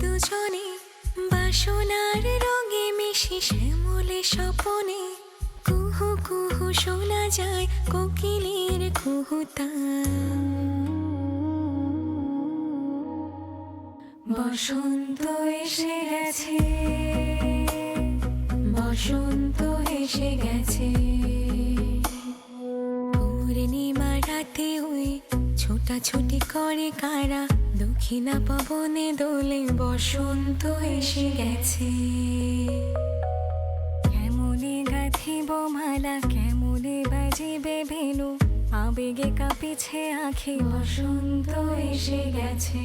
দুজনে। বাসনার রঙে শ্যামলে কুহু কুহু শোনা যায় কোকিলের কুহুতা। বসন্ত এসে গেছে, বসন্ত এসে গেছে। রাতে ওই ছোটাছুটি করে কারা দক্ষিণা পবনে দোলে বসন্ত এসে গেছে। কেমনে গাঁথিব মালা, কেমনে বাজিবে ভেনু, আবেগে কাঁপিছে আখি বসন্ত এসে গেছে।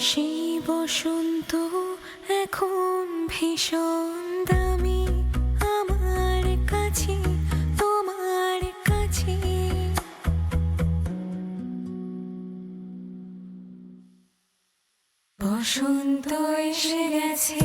সেই বসন্ত এখন ভীষণ দামি। আমার কাছে তোমার কাছে। বসন্ত এসে গেছে।